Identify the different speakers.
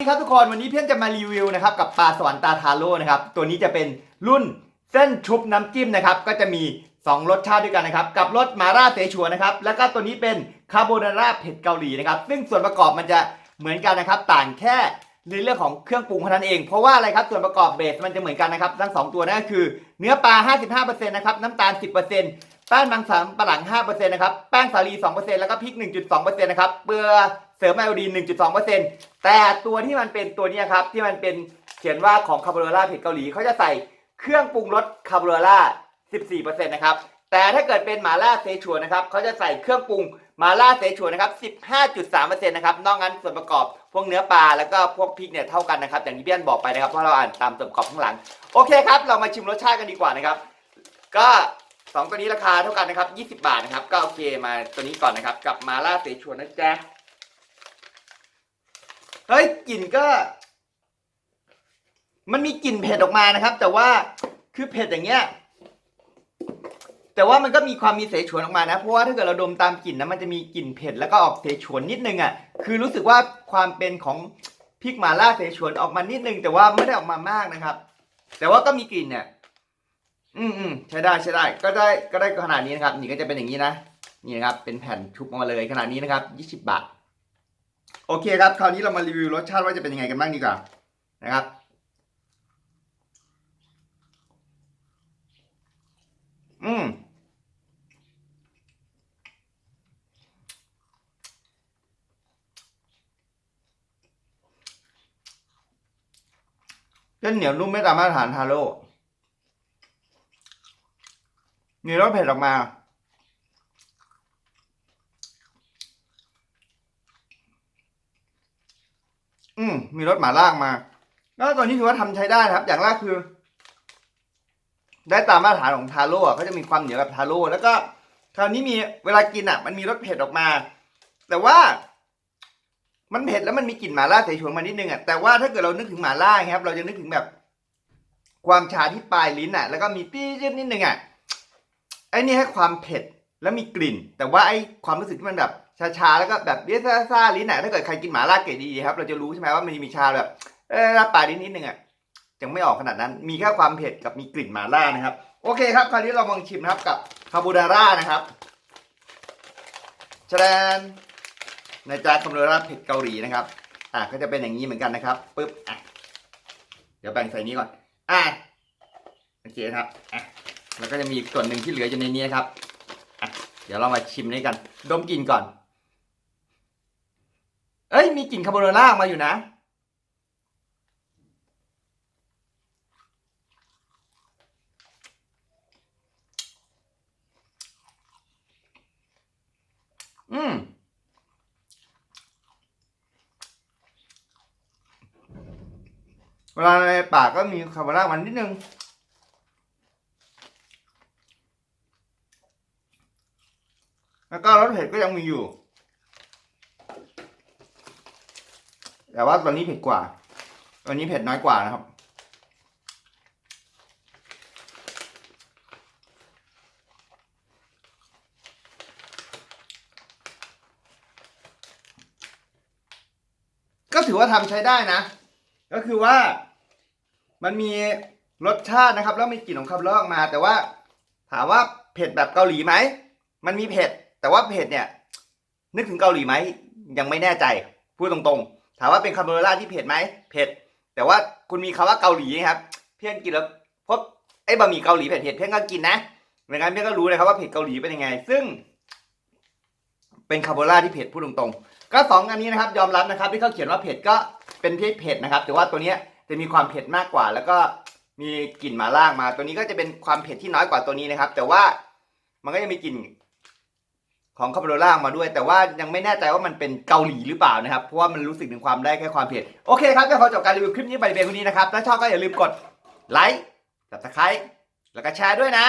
Speaker 1: สวัสดีครับทุกคนวันนี้เพื่อนจะมารีวิวนะครับกับปลาสวรรค์ตาทาโร่นะครับตัวนี้จะเป็นรุ่นเส้นชุบน้ำจิ้มนะครับก็จะมี 2 รสชาติด้วยกันนะครับกับรสมาร่าเสฉวนนะครับแล้วก็ตัวนี้เป็นคาโบนาร่าเผ็ดเกาหลีนะครับซึ่งส่วนประกอบมันจะเหมือนกันนะครับต่างแค่ในเรื่องของเครื่องปรุงเท่านั้นเองเพราะว่าอะไรครับส่วนประกอบเบสมันจะเหมือนกันนะครับทั้งสองตัวนั่นก็คือ เนื้อปลา 55%นะครับน้ำตาล 10%แป้งมังสวิรัติปะหลัง5%นะครับแป้งสาลี 2%แล้วก็พริก 1.2%นะครับเปลือ เสริมไอโอดีน1.2%แต่ตัวที่มันเป็นตัวนี้ครับ ที่มันเป็นเขียนว่าของคาโบนาร่าเผ็ดเกาหลีเขาจะใส่เครื่องปรุงรสคาโบนาร่า 14%นะครับ แต่ถ้าเกิดเป็นหมาล่าเซชวนนะครับเขาจะใส่เครื่องปรุงหมาล่าเซชวนนะครับ 15.3%นะครับ นอกนั้นส่วนประกอบพวกเนื้อปลาแล้วก็พวกพริกเนี่ยเท่ากันนะครับ อย่างที่พี่อันบอกไปนะครับ เพราะเราอ่านตามส่วนประกอบข้างหลัง โอเคครับ เรามาชิมรสชาติกันดีกว่านะครับ ก็สองตัวนี้ราคาเท่ากันนะครับ 20 บาทนะครับ ก็โอเคมาตัวนี้ก่อนนะครับ กับมาล่าเสฉวนนะจ๊ะ เฮ้ยกลิ่นก็ มันมีกลิ่นเผ็ดออกมานะครับ แต่ว่าคือเผ็ดอย่างเงี้ย แต่ว่ามันก็มีความมีเสฉวนออกมานะ เพราะว่าถ้าเกิดเราดมตามกลิ่นนะมันจะมีกลิ่นเผ็ดแล้วก็ออกเสฉวนนิดนึงอะ คือรู้สึกว่าความเป็นของพริกหม่าล่าเสฉวนออกมานิดนึง แต่ว่าไม่ได้ออกมามากนะครับ แต่ว่าก็มีกลิ่นเนี่ย อืมอืมใช้ได้ใช้ได้ ก็ได้ก็ได้ขนาดนี้นะครับ นี่ก็จะเป็นอย่างนี้นะ นี่นะครับ เป็นแผ่นชุบออกมาเลยขนาดนี้นะครับ20บาท โอเคครับ คราวนี้เรามารีวิวรสชาติว่าจะเป็นยังไงกันบ้างดีกว่านะครับ อืม เส้นเหนียวนุ่มไม่ตามมาตรฐานทาโร่มีรสเผ็ดออกมา อืมมีรสหมาล่างมาแล้วตัวนี้ถือว่าทำใช้ได้ครับ อย่างแรกคือ ได้ตามมาตรฐานของทาโร่อะเขาจะมีความเหนียวแบบทาโร่แล้วก็ คราวนี้มีเวลากินอะ มันมีรสเผ็ดออกมา แต่ว่า มันเผ็ดแล้วมันมีกลิ่นหมาล่าเสฉวนมานิดนึงอะแต่ว่าถ้าเกิดเรานึกถึงหมาล่าครับ เราจะนึกถึงแบบ ความชาที่ปลายลิ้นอะ แล้วก็มีปี้ดนิดนึงอะไอ้นี่ให้ความเผ็ดแล้วมีกลิ่น แต่ว่าไอ้ความรู้สึกที่มันแบบ ชาๆแล้วก็แบบเบี้ยซ่าๆลิ้นอะถ้าเกิดใครกินหมาล่าเกรดดีๆครับเราจะรู้ใช่ไหมว่ามันมีชาแบบเออรับปลายลิ้นนิดนึงอะยังไม่ออกขนาดนั้น มีแค่ความเผ็ดกับมีกลิ่นหมาล่านะครับ โอเคครับ คราวนี้เราลองชิมนะครับกับคาโบนาร่านะครับแชนในจานคาโบนาร่าเผ็ดเกาหลีนะครับ อะก็จะเป็นอย่างนี้เหมือนกันนะครับปึ๊บอะเดี๋ยวแบ่งใส่นี้ก่อน อะโอเคครับอะแล้วก็จะมีกส่วนหนึ่งที่เหลืออยู่ในนี้นครับอะเดี๋ยวเรามาชิมนี้กัน ดมกลิ่นก่อน เอ้ย มีกลิ่นคาโบนาร่าออกมาอยู่นะ อืม เวลาในปากก็มีคาโบนาร่ามันนิดนึงแล้วก็รสเผ็ดก็ยังมีอยู่ แต่ว่าตัวนี้เผ็ดกว่าตัวนี้เผ็ดน้อยกว่านะครับ ก็ถือว่าทำใช้ได้นะ ก็คือว่ามันมีรสชาตินะครับ แล้วมีกลิ่นของคาร์บอนออกมา แต่ว่าถามว่าเผ็ดแบบเกาหลีไหม มันมีเผ็ด แต่ว่าเผ็ดเนี่ย นึกถึงเกาหลีไหม ยังไม่แน่ใจ พูดตรงๆ ถามว่าเป็นคาโบนาร่าที่เผ็ดไหมเผ็ด แต่ว่าคุณมีคำว่าเกาหลีครับ เพื่อนกินแล้วพบไอ้บะหมี่เกาหลีเผ็ดๆเพื่อนก็กินนะไม่งั้นเพื่อนก็รู้เลยครับว่าเผ็ดเกาหลีเป็นยังไง ซึ่ง เป็นคาโบนาร่าที่เผ็ดพูดตรงๆ ก็สองอันนี้นะครับ ยอมรับนะครับ ที่เขาเขียนว่าเผ็ดก็เป็นที่เผ็ดนะครับ แต่ว่าตัวเนี้ยจะมีความเผ็ดมากกว่า แล้วก็มีกลิ่นหมาล่างมา ตัวนี้ก็จะเป็นความเผ็ดที่น้อยกว่าตัวนี้นะครับ แต่ว่ามันก็ยังมีกลิ่น ของคาโบนาร่ามาด้วย แต่ว่ายังไม่แน่ใจว่ามันเป็นเกาหลีหรือเปล่านะครับ เพราะว่ามันรู้สึกถึงความได้แค่ความเผ็ดโอเคครับก็ขอจบการรีวิวคลิปนี้ไปเพียงเท่านี้นะครับถ้าชอบก็อย่าลืมกดไลค์ subscribe แล้วก็แชร์ด้วยนะ